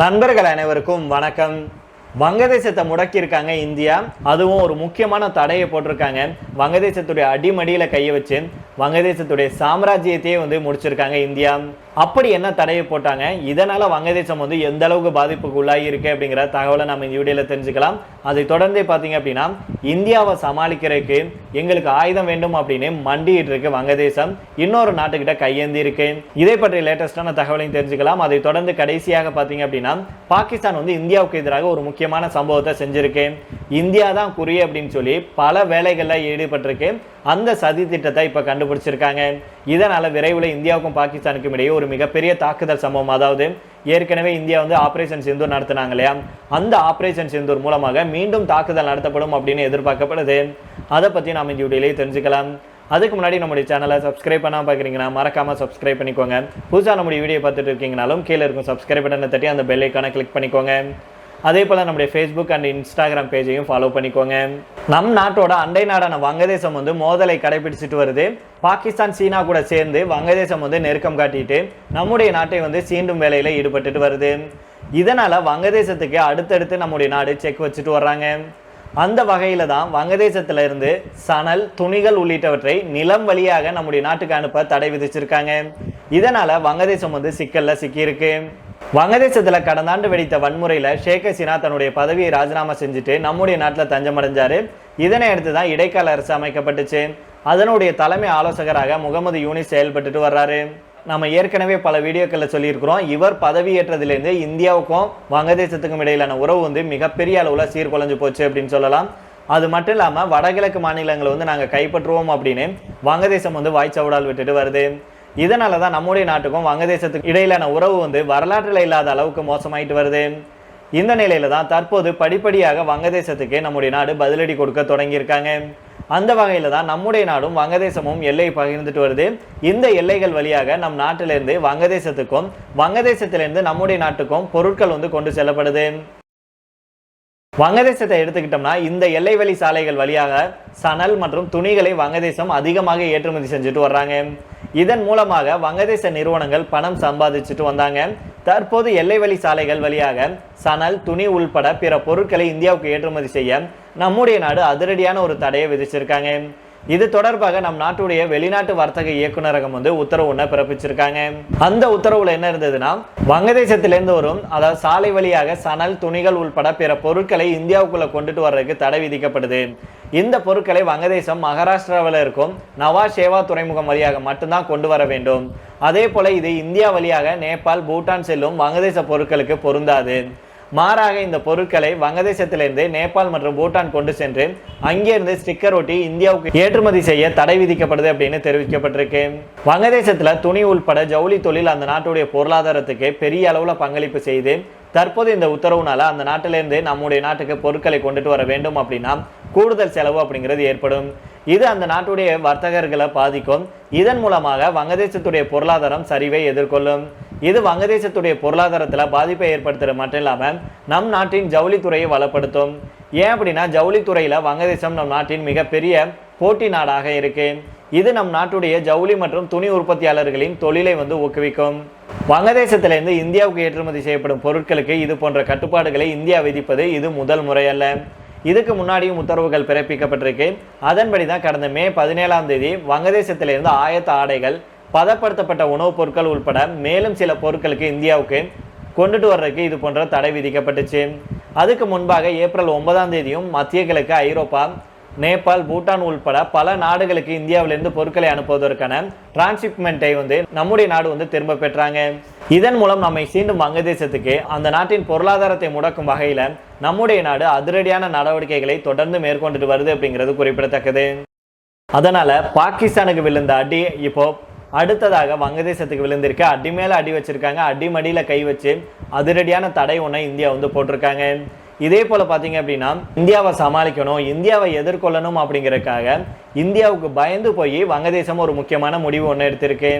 நண்பர்கள் அனைவருக்கும் வணக்கம். வங்கதேசத்தை முடக்கியிருக்காங்க இந்தியா. அதுவும் ஒரு முக்கியமான தடையை போட்டிருக்காங்க. வங்கதேசத்துடைய அடிமடியில் கையை வச்சு வங்கதேசத்துடைய சாம்ராஜ்யத்தையே வந்து முடிச்சிருக்காங்க இந்தியா. அப்படி என்ன தடையை போட்டாங்க? இதனால வங்கதேசம் வந்து எந்த அளவுக்கு பாதிப்புக்கு உள்ளாகி இருக்கு அப்படிங்கிற தகவலை நம்ம இந்த வீடியோவில் தெரிஞ்சுக்கலாம். அதை தொடர்ந்து பார்த்தீங்க அப்படின்னா இந்தியாவை சமாளிக்கிறதுக்கு எங்களுக்கு ஆயுதம் வேண்டும் அப்படின்னு மண்டிட்டு இருக்கு வங்கதேசம். இன்னொரு நாட்டுக்கிட்ட கையேந்தி இருக்கு. இதை பற்றி லேட்டஸ்டான தகவலையும் தெரிஞ்சுக்கலாம். அதை தொடர்ந்து கடைசியாக பார்த்தீங்க அப்படின்னா பாகிஸ்தான் வந்து இந்தியாவுக்கு எதிராக ஒரு முக்கியமான சம்பவத்தை செஞ்சிருக்கு. இந்தியா தான் குறி அப்படின்னு சொல்லி பல வேலைகளில் ஈடுபட்டிருக்கு. அந்த சதி திட்டத்தை இப்போ கண்டுபிடிச்சிருக்காங்க. இதனால் விரைவில் இந்தியாவுக்கும் பாகிஸ்தானுக்கும் இடையே ஒரு மிகப்பெரிய தாக்குதல் சம்பவம். அதாவது ஏற்கனவே இந்தியா வந்து ஆபரேஷன் சிந்தூர் நடத்தினாங்க இல்லையா? அந்த ஆபரேஷன் சிந்தூர் மூலமாக மீண்டும் தாக்குதல் நடத்தப்படும் அப்படின்னு எதிர்பார்க்கப்படுது. அதை பற்றி நாம் இந்த வீடியோலேயே தெரிஞ்சுக்கலாம். அதுக்கு முன்னாடி நம்முடைய சேனலை சப்ஸ்கிரைப் பண்ணால் பார்க்குறீங்கன்னா மறக்காம சப்ஸ்கிரைப் பண்ணிக்கோங்க. புதுசாக நம்முடைய வீடியோ பார்த்துட்டு இருக்கீங்கனாலும் கீழே இருக்கும் சப்ஸ்கிரைப் பட்டனை தட்டி அந்த பெல்லைக்கான கிளிக் பண்ணிக்கோங்க. அதே போல் நம்முடைய ஃபேஸ்புக் அண்ட் இன்ஸ்டாகிராம் பேஜையும் ஃபாலோ பண்ணிக்கோங்க. நம் நாட்டோட அண்டை நாடான வங்கதேசம் வந்து மோதலை கடைபிடிச்சிட்டு வருது. பாகிஸ்தான் சீனா கூட சேர்ந்து வங்கதேசம் வந்து நெருக்கம் காட்டிட்டு நம்முடைய நாட்டை வந்து சீண்டும் வேலையில் ஈடுபட்டுட்டு வருது. இதனால் வங்கதேசத்துக்கு அடுத்தடுத்து நம்முடைய நாடு செக் வச்சுட்டு வர்றாங்க. அந்த வகையில் தான் வங்கதேசத்தில் இருந்து சணல் துணிகள் உள்ளிட்டவற்றை நிலம் வழியாக நம்முடைய நாட்டுக்கு அனுப்ப தடை விதிச்சிருக்காங்க. இதனால் வங்கதேசம் வந்து சிக்கலில் சிக்கியிருக்கு. வங்கதேசத்தில் கடந்த ஆண்டு வெடித்த வன்முறையில் ஷேக் ஹசீனா தன்னுடைய பதவியை ராஜினாமா செஞ்சுட்டு நம்முடைய நாட்டில் தஞ்சமடைஞ்சாரு. இதனை அடுத்து தான் இடைக்கால அரசு அமைக்கப்பட்டுச்சு. அதனுடைய தலைமை ஆலோசகராக முகமது யூனிஸ் செயல்பட்டுட்டு வர்றாரு. நம்ம ஏற்கனவே பல வீடியோக்களில் சொல்லியிருக்கிறோம். இவர் பதவியேற்றதுலேருந்து இந்தியாவுக்கும் வங்கதேசத்துக்கும் இடையிலான உறவு வந்து மிகப்பெரிய அளவில் சீர்குலைஞ்சு போச்சு அப்படின்னு சொல்லலாம். அது மட்டும் இல்லாமல் வடகிழக்கு மாநிலங்களை வந்து நாங்கள் கைப்பற்றுவோம் அப்படின்னு வங்கதேசம் வந்து வாய்ச்சவுடால் விட்டுட்டு வருது. இதனால தான் நம்முடைய நாட்டுக்கும் வங்கதேசத்துக்கு இடையிலான உறவு வந்து வரலாற்றில் இல்லாத அளவுக்கு மோசமாயிட்டு வருது. இந்த நிலையில தான் தற்போது படிப்படியாக வங்கதேசத்துக்கு நம்முடைய நாடு பதிலடி கொடுக்க தொடங்கியிருக்காங்க. அந்த வகையில் தான் நம்முடைய நாடும் வங்கதேசமும் எல்லை பகிர்ந்துட்டு வருது. இந்த எல்லைகள் வழியாக நம் நாட்டிலிருந்து வங்கதேசத்துக்கும் வங்கதேசத்திலிருந்து நம்முடைய நாட்டுக்கும் பொருட்கள் வந்து கொண்டு செல்லப்படுது. வங்கதேசத்தை எடுத்துக்கிட்டோம்னா இந்த எல்லை வழி சாலைகள் வழியாக சணல் மற்றும் துணிகளை வங்கதேசம் அதிகமாக ஏற்றுமதி செஞ்சுட்டு வர்றாங்க. இதன் மூலமாக வங்கதேச நிறுவனங்கள் பணம் சம்பாதிச்சுட்டு வந்தாங்க. தற்போது எல்லை வழி சாலைகள் வழியாக சணல் துணி உள்பட பிற பொருட்களை இந்தியாவுக்கு ஏற்றுமதி செய்ய நம்முடைய நாடு அதிரடியான ஒரு தடையை விதிச்சிருக்காங்க. இது தொடர்பாக நம் நாட்டுடைய வெளிநாட்டு வர்த்தக இயக்குநரகம் வந்து உத்தரவு ஒன்று பிறப்பிச்சிருக்காங்க. அந்த உத்தரவுல என்ன இருந்ததுன்னா வங்கதேசத்திலிருந்து வரும் அதாவது சாலை வழியாக சணல் துணிகள் உள்பட பிற பொருட்களை இந்தியாவுக்குள்ள கொண்டுட்டு வர்றதுக்கு தடை விதிக்கப்படுது. இந்த பொருட்களை வங்கதேசம் மகாராஷ்டிராவில் இருக்கும் நவா சேவா துறைமுகம் வழியாக மட்டும்தான் கொண்டு வர வேண்டும். அதே போல இது இந்தியா வழியாக நேபாள் பூட்டான் செல்லும் வங்கதேச பொருட்களுக்கு பொருந்தாது. மாறாக இந்த பொருட்களை வங்கதேசத்திலிருந்து நேபாள் மற்றும் பூட்டான் கொண்டு சென்று அங்கிருந்து ஸ்டிக்கர் ஒட்டி இந்தியாவுக்கு ஏற்றுமதி செய்ய தடை விதிக்கப்படுது அப்படின்னு தெரிவிக்கப்பட்டிருக்கு. வங்கதேசத்தில் துணி உள்பட ஜவுளி தொழில் அந்த நாட்டுடைய பொருளாதாரத்துக்கு பெரிய அளவில் பங்களிப்பு செய்து தற்போது இந்த உத்தரவுனால அந்த நாட்டிலேருந்து நம்முடைய நாட்டுக்கு பொருட்களை கொண்டுட்டு வர வேண்டும் அப்படின்னா கூடுதல் செலவு அப்படிங்கிறது ஏற்படும். இது அந்த நாட்டுடைய வர்த்தகர்களை பாதிக்கும். இதன் மூலமாக வங்கதேசத்துடைய பொருளாதாரம் சரிவை எதிர்கொள்ளும். இது வங்கதேசத்துடைய பொருளாதாரத்தில் பாதிப்பை ஏற்படுத்துகிற மட்டும் இல்லாமல் நம் நாட்டின் ஜவுளித்துறையை வளப்படுத்தும். ஏன் அப்படின்னா ஜவுளித்துறையில் வங்கதேசம் நம் நாட்டின் மிகப்பெரிய போட்டி நாடாக இருக்கு. இது நம் நாட்டுடைய ஜவுளி மற்றும் துணி உற்பத்தியாளர்களின் தொழிலை வந்து ஊக்குவிக்கும். வங்கதேசத்திலிருந்து இந்தியாவுக்கு ஏற்றுமதி செய்யப்படும் பொருட்களுக்கு இது போன்ற கட்டுப்பாடுகளை இந்தியா விதிப்பது இது முதல் முறையல்ல இதுக்கு முன்னாடியும் உத்தரவுகள் பிறப்பிக்கப்பட்டிருக்கு. அதன்படி தான் கடந்த மே பதினேழாம் தேதி வங்கதேசத்திலிருந்து ஆயத்த ஆடைகள் பதப்படுத்தப்பட்ட உணவுப் பொருட்கள் உள்பட மேலும் சில பொருட்களுக்கு இந்தியாவுக்கு கொண்டுட்டு வர்றதுக்கு இது போன்ற தடை விதிக்கப்பட்டுச்சு. அதுக்கு முன்பாக ஏப்ரல் ஒன்பதாம் தேதியும் மத்திய கிழக்கு ஐரோப்பா நேபாள் பூட்டான் உள்பட பல நாடுகளுக்கு இந்தியாவிலிருந்து பொருட்களை அனுப்புவதற்கான டிரான்ஸ்ஷிப்மெண்ட்டை வந்து நம்முடைய நாடு வந்து திரும்ப பெற்றாங்க. இதன் மூலம் நம்மை சீண்டும் வங்கதேசத்துக்கு அந்த நாட்டின் பொருளாதாரத்தை முடக்கும் வகையில் நம்முடைய நாடு அதிரடியான நடவடிக்கைகளை தொடர்ந்து மேற்கொண்டுட்டு வருது அப்படிங்கிறது குறிப்பிடத்தக்கது. அதனால் பாகிஸ்தானுக்கு விழுந்த அடி இப்போ அடுத்ததாக வங்கதேசத்துக்கு விழுந்திருக்கு. அடி மேலே அடி வச்சிருக்காங்க. அடிமடியில் கை வச்சு அதிரடியான தடை ஒன்றை இந்தியா வந்து போட்டிருக்காங்க. இதே போல் பார்த்தீங்க அப்படின்னா இந்தியாவை சமாளிக்கணும் இந்தியாவை எதிர்கொள்ளணும் அப்படிங்கிறதுக்காக இந்தியாவுக்கு பயந்து போய் வங்கதேசம் ஒரு முக்கியமான முடிவு ஒன்று எடுத்திருக்கு.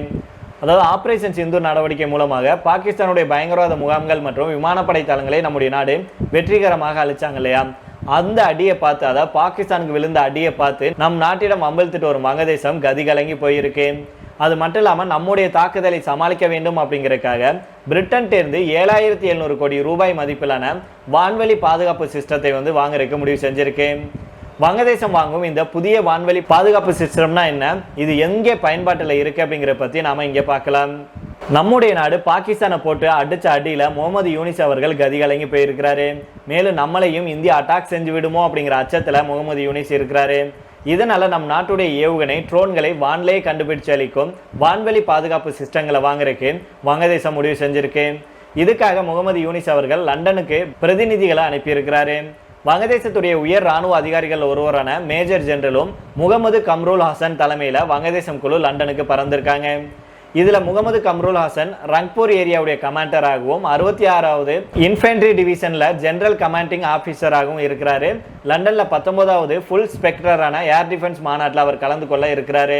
அதாவது ஆப்ரேஷன் சிந்து நடவடிக்கை மூலமாக பாகிஸ்தானுடைய பயங்கரவாத முகாம்கள் மற்றும் விமானப்படை தளங்களை நம்முடைய நாடு வெற்றிகரமாக அழிச்சாங்க இல்லையா? அந்த அடியை பார்த்து அதாவது பாகிஸ்தானுக்கு விழுந்த அடியை பார்த்து நம் நாட்டிடம் அம்பலத்துட்டு வரும் வங்கதேசம் கதி கலங்கி போயிருக்கு. அது மட்டும் இல்லாமல் நம்முடைய தாக்குதலை சமாளிக்க வேண்டும் அப்படிங்கிறதுக்காக பிரிட்டன் ஏழாயிரத்தி எழுநூறு கோடி ரூபாய் மதிப்பிலான வான்வெளி பாதுகாப்பு சிஸ்டத்தை வந்து வாங்குறதுக்கு முடிவு செஞ்சிருக்கேன். வங்கதேசம் வாங்கும் இந்த புதிய வான்வெளி பாதுகாப்பு சிஸ்டம்னா என்ன? இது எங்கே பயன்பாட்டில் இருக்கு அப்படிங்கிற பத்தி நாம இங்கே பார்க்கலாம். நம்முடைய நாடு பாகிஸ்தானை போட்டு அடிச்ச அடியில் முகமது யூனிஸ் அவர்கள் கதி கலங்கி போயிருக்கிறாரு. மேலும் நம்மளையும் இந்தியா அட்டாக் செஞ்சு விடுமோ அப்படிங்கிற அச்சத்தில் முகமது யூனிஸ் இருக்கிறாரு. இதனால் நம் நாட்டுடைய ஏவுகணை ட்ரோன்களை வான்லேயே கண்டுபிடிச்சு அளிக்கும் வான்வெளி பாதுகாப்பு சிஸ்டங்களை வாங்குறதுக்கு வங்கதேசம் முடிவு செஞ்சிருக்கு இதுக்காக முகமது யூனிஸ் அவர்கள் லண்டனுக்கு பிரதிநிதிகளை அனுப்பியிருக்கிறாரு. வங்கதேசத்துடைய உயர் ராணுவ அதிகாரிகள் ஒருவரான மேஜர் ஜெனரலும் முகமது கம்ரூல் ஹசன் தலைமையில் வங்கதேசம் குழு லண்டனுக்கு பறந்திருக்காங்க. இதில் முகமது கம்ருல் ஹாசன் ரங்பூர் ஏரியாவுடைய கமாண்டராகவும் அறுபத்தி ஆறாவது இன்ஃபென்ட்ரி டிவிஷனில் ஜென்ரல் கமாண்டிங் ஆஃபீஸராகவும் இருக்கிறாரு. லண்டனில் பத்தொன்பதாவது ஃபுல் ஸ்பெக்டரான ஏர் டிஃபென்ஸ் மாநாட்டில் அவர் கலந்து கொள்ள இருக்கிறாரு.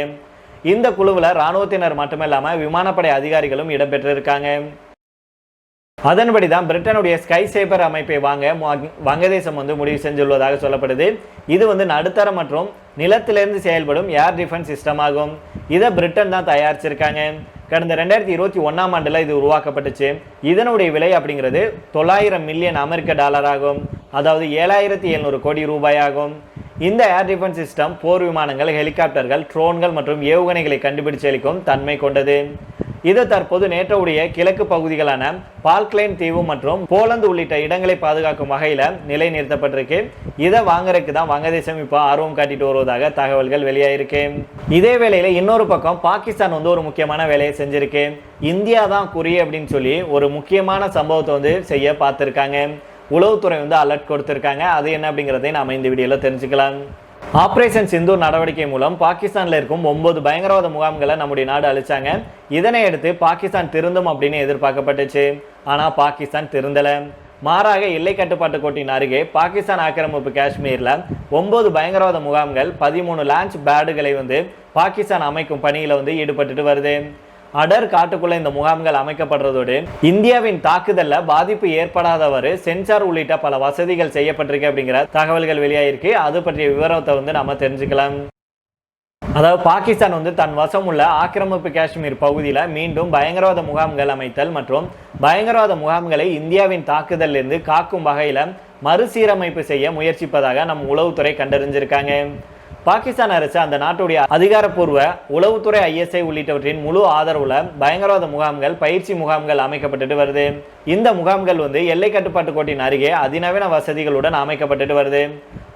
இந்த குழுவில் ராணுவத்தினர் மட்டுமில்லாமல் விமானப்படை அதிகாரிகளும் இடம்பெற்றிருக்காங்க. அதன்படி தான் பிரிட்டனுடைய ஸ்கை சேபர் அமைப்பை வாங்க வங்கதேசம் வந்து முடிவு செஞ்சுள்ளதாக சொல்லப்படுது. இது வந்து நடுத்தர மற்றும் நிலத்திலிருந்து செயல்படும் ஏர் டிஃபென்ஸ் சிஸ்டம் ஆகும். இதை பிரிட்டன் தான் தயாரிச்சிருக்காங்க. கடந்த ரெண்டாயிரத்தி இருபத்தி ஒன்றாம் ஆண்டில் இது உருவாக்கப்பட்டுச்சு. இதனுடைய விலை அப்படிங்கிறது தொள்ளாயிரம் மில்லியன் அமெரிக்க டாலர் ஆகும். அதாவது ஏழாயிரத்தி எழுநூறு கோடி ரூபாய் ஆகும். இந்த ஏர் டிஃபென்ஸ் சிஸ்டம் போர் விமானங்கள் ஹெலிகாப்டர்கள் ட்ரோன்கள் மற்றும் ஏவுகணைகளை கண்டுபிடிச்சு அளிக்கும் தன்மை கொண்டது. இது தற்போது நேட்டோவுடைய கிழக்கு பகுதிகளான பால்க்லைன் தீவு மற்றும் போலந்து உள்ளிட்ட இடங்களை பாதுகாக்கும் வகையில் நிலைநிறுத்தப்பட்டிருக்கு. இதை வாங்குறதுக்கு தான் வங்கதேசம் இப்போ ஆர்வம் காட்டிட்டு வருவதாக தகவல்கள் வெளியாயிருக்கு. இதே வேளையில் இன்னொரு பக்கம் பாகிஸ்தான் வந்து ஒரு முக்கியமான வேலையை செஞ்சிருக்கு. இந்தியா தான் குறி அப்படின்னு சொல்லி ஒரு முக்கியமான சம்பவத்தை வந்து செய்ய பார்த்துருக்காங்க. உளவுத்துறை வந்து அலர்ட் கொடுத்துருக்காங்க. அது என்ன அப்படிங்கிறதையும் நாம் இந்த வீடியோவில் தெரிஞ்சுக்கலாம். ஆப்ரேஷன் சிந்து நடவடிக்கை மூலம் பாகிஸ்தானில் இருக்கும் ஒன்பது பயங்கரவாத முகாம்களை நம்முடைய நாடு அழிச்சாங்க. இதனை அடுத்து பாகிஸ்தான் திருந்தும் அப்படின்னு எதிர்பார்க்கப்பட்டுச்சு. ஆனால் பாகிஸ்தான் திருந்தலை. மாறாக எல்லை கட்டுப்பாட்டு கோட்டின் அருகே பாகிஸ்தான் ஆக்கிரமிப்பு காஷ்மீரில் ஒன்பது பயங்கரவாத முகாம்கள் பதிமூணு லான்ச் பேடுகளை வந்து பாகிஸ்தான் அமைக்கும் பணியில் வந்து ஈடுபட்டுட்டு வருது. அடர் காட்டுக்குள்ள இந்த முகாம்கள் அமைக்கப்படுறதோடு இந்தியாவின் தாக்குதல்ல பாதிப்பு ஏற்படாதவாறு சென்சார் உள்ளிட்ட பல வசதிகள் செய்யப்பட்டிருக்கு அப்படிங்கிற தகவல்கள் வெளியாயிருக்கு. அது பற்றிய விவரத்தை வந்து நம்ம தெரிஞ்சுக்கலாம். அதாவது பாகிஸ்தான் வந்து தன் வசம் உள்ள ஆக்கிரமிப்பு காஷ்மீர் பகுதியில் மீண்டும் பயங்கரவாத முகாம்கள் அமைத்தல் மற்றும் பயங்கரவாத முகாம்களை இந்தியாவின் தாக்குதலிருந்து காக்கும் வகையில் மறுசீரமைப்பு செய்ய முயற்சிப்பதாக நம் உளவுத்துறை கண்டறிஞ்சிருக்காங்க. பாகிஸ்தான் அரசு அந்த நாட்டுடைய அதிகாரப்பூர்வ உளவுத்துறை ஐஎஸ்ஐ உள்ளிட்டவற்றின் முழு ஆதரவுல பயங்கரவாத முகாம்கள் பயிற்சி முகாம்கள் அமைக்கப்பட்டுட்டு வருது. இந்த முகாம்கள் வந்து எல்லை கட்டுப்பாட்டு கோட்டின் அருகே அதிநவீன வசதிகளுடன் அமைக்கப்பட்டுட்டு வருது.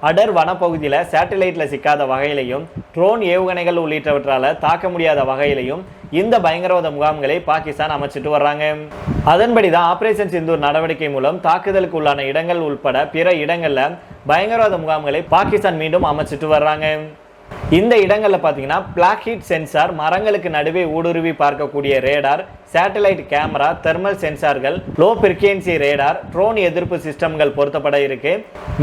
அடர் வனப்பகுதியில சேட்டலைட்டில் சிக்காத வகையிலையும் ட்ரோன் ஏவுகணைகள் உள்ளிட்டவற்றால தாக்க முடியாத வகையிலையும் இந்த பயங்கரவாத முகாம்களை பாகிஸ்தான் அமைச்சிட்டு வர்றாங்க. அதன்படி தான் ஆபரேஷன் சிந்தூர் நடவடிக்கை மூலம் தாக்குதலுக்கு உள்ளான இடங்கள் உட்பட பிற இடங்களில் பயங்கரவாத முகாம்களை பாகிஸ்தான் மீண்டும் அமைச்சிட்டு வர்றாங்க. இந்த இடங்களில் பார்த்தீங்கன்னா பிளாக் ஹீட் சென்சார் மரங்களுக்கு நடுவே ஊடுருவி பார்க்கக்கூடிய ரேடார் சேட்டலைட் கேமரா தெர்மல் சென்சார்கள் லோ பிரிகேன்சி ரேடார் ட்ரோன் எதிர்ப்பு சிஸ்டம்கள் பொருத்தப்பட இருக்கு.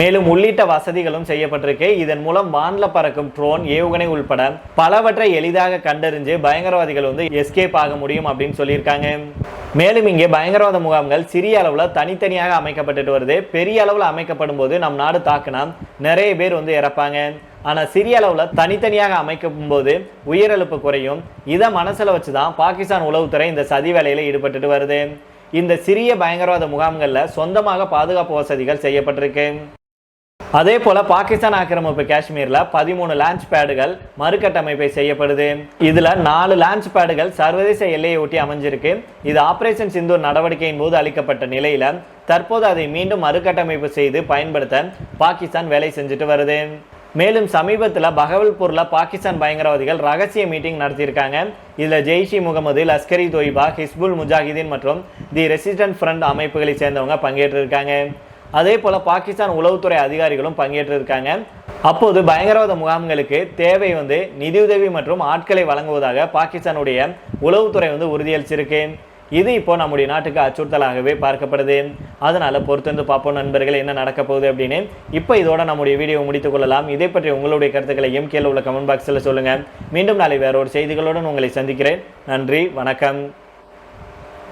மேலும் உள்ளிட்ட வசதிகளும் செய்யப்பட்டிருக்கு. இதன் மூலம் வானில் பறக்கும் ட்ரோன் ஏவுகணை உள்பட பலவற்றை எளிதாக கண்டறிஞ்சு பயங்கரவாதிகள் வந்து எஸ்கேப் ஆக முடியும் அப்படின்னு சொல்லியிருக்காங்க. மேலும் இங்கே பயங்கரவாத முகாம்கள் சிறிய அளவில் தனித்தனியாக அமைக்கப்பட்டுட்டு வருது. பெரிய அளவில் அமைக்கப்படும் போது நம் நாடு தாக்குனா நிறைய பேர் வந்து இறப்பாங்க. ஆனால் சிறிய அளவில் தனித்தனியாக அமைக்கும் போது உயிரிழப்பு குறையும். இதை மனசில் வச்சு தான் பாகிஸ்தான் உளவுத்துறை இந்த சதி வேலையில் ஈடுபட்டுட்டு வருது. இந்த சிறிய பயங்கரவாத முகாம்களில் சொந்தமாக பாதுகாப்பு வசதிகள் செய்யப்பட்டிருக்கு. அதே போல பாகிஸ்தான் ஆக்கிரமிப்பு காஷ்மீர்ல பதிமூணு லான்ச் பேடுகள் மறுகட்டமைப்பை செய்யப்படுது. இதுல நாலு லான்ச் பேடுகள் சர்வதேச எல்லையை ஒட்டி அமைஞ்சிருக்கு. இது ஆபரேஷன் சிந்தூர் நடவடிக்கையின் போது அளிக்கப்பட்ட நிலையில தற்போது அதை மீண்டும் மறுகட்டமைப்பு செய்து பயன்படுத்த பாகிஸ்தான் வேலை செஞ்சுட்டு வருது. மேலும் சமீபத்தில் பகவல்பூரில் பாகிஸ்தான் பயங்கரவாதிகள் ரகசிய மீட்டிங் நடத்தியிருக்காங்க. இதில் ஜெய்ஷி முகமது லஷ்கரி தொய்பா ஹிஸ்புல் முஜாஹிதீன் மற்றும் தி ரெசிஸ்டன்ட் ஃப்ரண்ட் அமைப்புகளை சேர்ந்தவங்க பங்கேற்றிருக்காங்க. அதே போல் பாகிஸ்தான் உளவுத்துறை அதிகாரிகளும் பங்கேற்றிருக்காங்க. அப்போது பயங்கரவாத முகாம்களுக்கு தேவை வந்து நிதியுதவி மற்றும் ஆட்களை வழங்குவதாக பாகிஸ்தானுடைய உளவுத்துறை வந்து உறுதியளிச்சிருக்கு. இது இப்போ நம்முடைய நாட்டுக்கு அச்சுறுத்தலாகவே பார்க்கப்படுது. அதனால பொறுத்திருந்து பார்ப்போம் நண்பர்கள் என்ன நடக்க போகுது அப்படின்னு. இப்போ இதோட நம்முடைய வீடியோ முடித்துக் கொள்ளலாம். இதை பற்றி உங்களுடைய கருத்துக்களையும் கீழே உள்ள கமெண்ட் பாக்ஸில் சொல்லுங்க. மீண்டும் நாளை வேற ஒரு செய்திகளுடன் உங்களை சந்திக்கிறேன். நன்றி வணக்கம்.